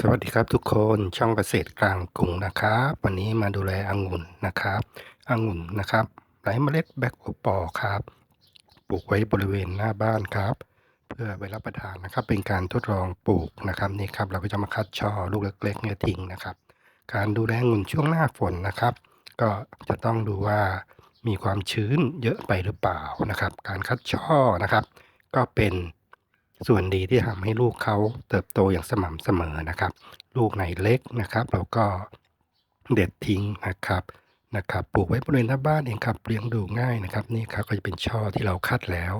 สวัสดีครับทุกคนช่องเกษตรกลางกรุงนะครับ วันนี้มาดูแลองุ่นนะครับองุ่นนะครับไร้เมล็ดแบล็คโอปอครับปลูกไว้บริเวณหน้าบ้านครับ เพื่อไปรับประทานนะครับ เป็นการทดลองปลูกนะครับนี่ครับเราก็จะมาคัดช่อลูกเล็กๆเนี่ยทิ้งนะครับ การดูแลองุ่นช่วงหน้าฝนนะครับ ก็จะต้องดูว่ามีความชื้นเยอะไปหรือเปล่านะครับ การคัดช่อนะครับ ก็เป็น ส่วนดีที่ทำให้ลูกเขาเติบโตอย่างสม่ำเสมอนะครับ ลูกไหนเล็กนะครับ เราก็เด็ดทิ้งนะครับนะครับปลูกไว้บริเวณหน้าบ้านเองครับเลี้ยงดูง่ายนะครับ นี่ครับก็จะเป็นช่อที่เราคัดแล้ว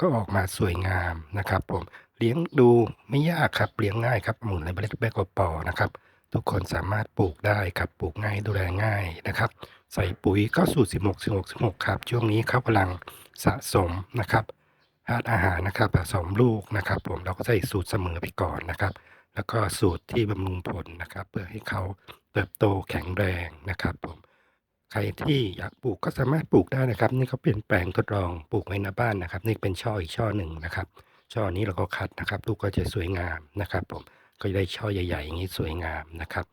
ก็ออกมาสวยงามนะครับผมเลี้ยงดูไม่ยากครับเลี้ยงง่ายครับหมุนในเมล็ดแบกอปอนะครับทุกคนสามารถปลูกได้ครับปลูกง่ายดูแลง่ายนะครับ ใส่ปุ๋ยก็สูตร16 16 16 ครับ ช่วงนี้เขากำลังสะสมนะครับ ธาตุอาหารนะครับผสมลูกนะครับ ผมเราก็ใส่สูตรเสมอไปก่อนนะครับ แล้วก็สูตรที่บำรุงผลนะครับ เพื่อให้เขาเติบโตแข็งแรงนะครับ ผมใครที่อยากปลูกก็สามารถปลูกได้นะครับ นี่เขาเป็นแปลงทดลองปลูกไว้หน้าบ้านนะครับ นี่เป็นช่ออีกช่อหนึ่งนะครับ ช่อนี้เราก็คัดนะครับลูกก็จะสวยงามนะครับ ผมก็จะได้ช่อใหญ่ๆอย่างนี้สวยงามนะครับ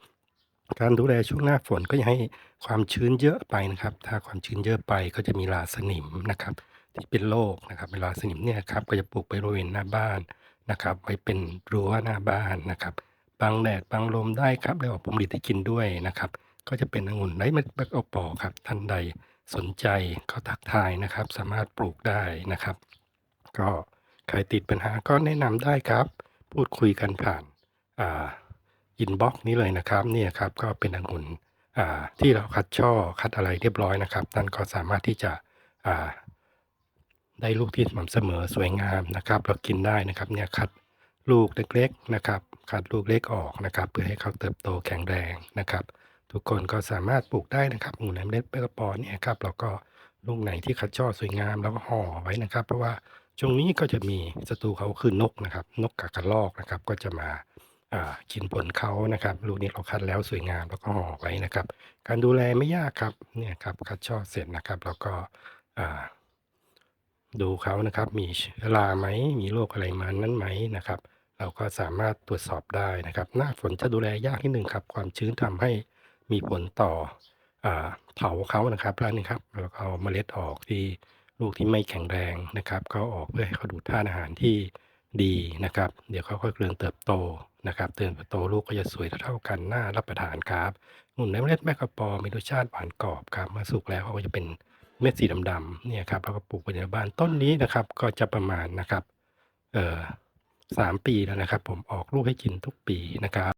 การดูแลช่วงหน้าฝนก็อย่าให้ความชื้นเยอะไปนะครับ ถ้าความชื้นเยอะไปก็จะมีราสนิมนะครับ ที่เป็นโรคนะครับเวลาสนิมเนี่ยครับก็จะปลูกไปบริเวณหน้าบ้านนะครับ ไว้เป็นรั้วหน้าบ้านนะครับบังแดดบังลมได้ครับแล้วผมผลิตให้กินด้วยนะครับ ก็จะเป็นองุ่นไร้เม็ดแบล็คโอปอครับท่านใดสนใจก็ทักทายนะครับ สามารถปลูกได้นะครับ ก็ใครติดปัญหาก็แนะนำได้ครับ พูดคุยกันผ่านอ่าอินบ็อกนี้เลยนะครับเนี่ยครับก็เป็นองุ่นอ่าที่เราคัดช่อคัดอะไรเรียบร้อยนะครับท่านก็สามารถที่จะอ่า ได้ลูกที่สม่ำเสมอสวยงามนะครับเรากินได้นะครับเนี่ยคัดลูกเล็กๆนะครับคัดลูกเล็กออกนะครับ เพื่อให้เขาเติบโตแข็งแรงนะครับ ทุกคนก็สามารถปลูกได้นะครับหมูในเล็ดเปกระปอนเนี่ยครับเราก็ลูกไหนที่คัดช่อสวยงามเราก็ห่อไว้นะครับ เพราะว่าช่วงนี้ก็จะมีศัตรูเขาคือนกนะครับ นกกากระรอกนะครับ ก็จะมาอ่ากินผลเขานะครับลูกนี้เราคัดแล้วสวยงามแล้วก็ห่อไว้นะครับ การดูแลไม่ยากครับเนี่ยครับคัดช่อเสร็จนะครับเราก็อ่า ดูเขานะครับมีเชื้อราไหมมีโรคอะไรมานั้นไหมนะครับ เราก็สามารถตรวจสอบได้นะครับ หน้าฝนจะดูแลยากนิดหนึ่งครับ ความชื้นทำให้มีผลต่ออเถาเขานะครับแล้วนี่ครับเราก็เอาเมล็ดออกที่ลูกที่ไม่แข็งแรงนะครับก็ออกเพื่อให้เขาดูดธาตุอาหารที่ดีนะครับ เดี๋ยวเขาค่อยเริญเติบโตนะครับเติบโตลูกก็จะสวยเท่ากันน่ารับประทานครับหนุนในเมล็ดแมกกาปอมีรสชาติหวานกรอบครับเมื่อสุกแล้วเขาก็จะเป็น เม็ดสีดำๆเนี่ยครับแล้วก็ปลูกไว้ในบ้านต้นนี้นะครับ ก็จะประมาณนะครับเอ่อสามปีแล้วนะครับ ผมออกลูกให้กินทุกปีนะครับ